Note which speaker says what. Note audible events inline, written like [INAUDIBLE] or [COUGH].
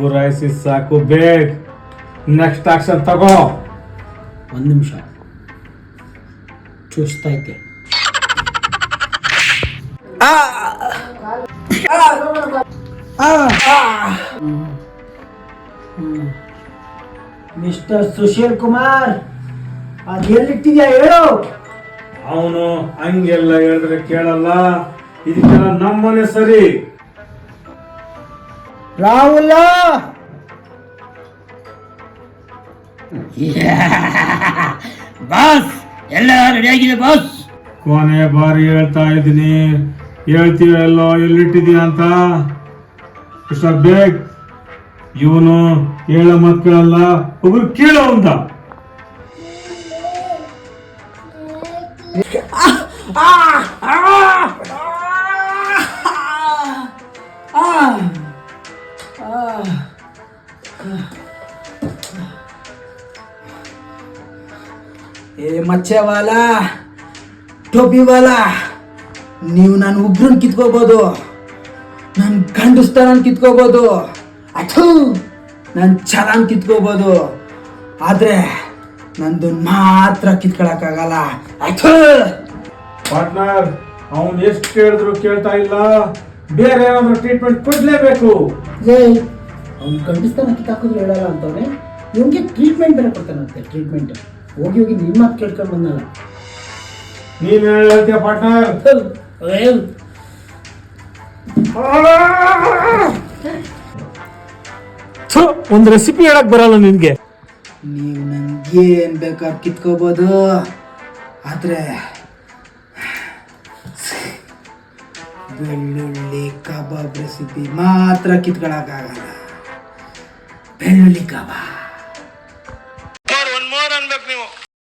Speaker 1: ಗುರಾಯಿಸಿ ಸಾಕು ಬೇಗ. Next action ತಗೋ.
Speaker 2: ಒಂದು ನಿಮಿಷ. ಚುಸ್ತೈತೆ ಮಿಸ್ಟರ್ ಸುಶೀಲ್ ಕುಮಾರ್ ಅದು ಎಲ್ಲಿಟ್ಟಿದ್ಯಾ ಹೇಳು?
Speaker 1: ಅವನು ಹಂಗೆಲ್ಲ ಹೇಳಿದ್ರೆ ಕೇಳಲ್ಲ. ಇದಕ್ಕೆಲ್ಲ ನಮ್ಮನೆ ಸರಿ.
Speaker 2: ರಾಹುಲ! [LAUGHS] ಬಾಸ್ ಎಲ್ಲ ರೆಡಿ ಆಗಿದೆ ಬಾಸ್?
Speaker 1: ಕೊನೆ ಬಾರಿ ಹೇಳ್ತಾ ಇದ್ದೀನಿ. ಹೇಳ್ತೀಯ ಎಲ್ಲೋ ಎಲ್ಲಿಟ್ಟಿದೀಯ ಅಂತ? ಇಷ್ಟ ಬೇಕ್ ಇವನು ಹೇಳೋ ಮಕ್ಕಳಲ್ಲ ಒಬ್ರು ಕೇಳೋ ಅಂತ.
Speaker 2: ಏ ಮಚ್ಚೆವಾಲ ಟೋಪಿವಾಲ ನೀವು ನಾನು ಉಗ್ರನ್ ಕಿತ್ಕೋಬೋದು. ನನ್ನ ಗಂಡಸ್ತನ ಕಿತ್ಕೋಬೋದು. ಅಥೂ ನನ್ನ ಛಲಾನ್ ಕಿತ್ಕೋಬೋದು. ಆದ್ರೆ ನಂದು ಮಾತ್ರ ಕಿತ್ಕೊಳಕ್ಕಾಗಲ್ಲ. ಅಥೂ
Speaker 1: ಪಾರ್ಟ್ನರ್ ಅವನು ಎಷ್ಟು ಕೇಳಿದ್ರು ಕೇಳ್ತಾ ಇಲ್ಲ. ಬೇರೆ ಏನಾದ್ರು ಟ್ರೀಟ್ಮೆಂಟ್ ಕೊಡಲೇಬೇಕು.
Speaker 2: ಏ ಅವ್ನು ಗಂಡಸ್ತಾನ ಹಾಕಿದ್ರು ಹೇಳಲ್ಲ ಅಂತವ್ರೆ ಇವನಿಗೆ ಟ್ರೀಟ್ಮೆಂಟ್ ಬೇರೆ ಕೊಡ್ತಾನಂತೆ ಟ್ರೀಟ್ಮೆಂಟ್ ಹೋಗಿ ಹೋಗಿ ನಿಮ್ಮ ಮಾತು ಕೇಳ್ಕೊಂಡು ಬಂದಲ್ಲ.
Speaker 1: ನೀನು ಹೇಳ್ತೀಯ ಪಾರ್ಟ್ನರ್ ಒಂದು ರೆಸಿಪಿ ಹೇಳಕ್ ಬರಲ್ಲ ನಿನ್ಗೆ.
Speaker 2: ನೀವು ನಂಗೆ ಏನ್ ಬೇಕಾದ್ರೆ ಕಿತ್ಕೋಬೋದು. ಆದ್ರೆ ಬೆಳ್ಳುಳ್ಳಿ ಕಬಾಬ್ ರೆಸಿಪಿ ಮಾತ್ರ ಕಿತ್ಕೊಳಕ್ಕಾಗಲ್ಲ ಬೆಳ್ಳುಳ್ಳಿ ಕಬಾಬ್
Speaker 3: ಒಂದ್ ಮೋರ್ ಅನ್ಬೇಕು ನೀವು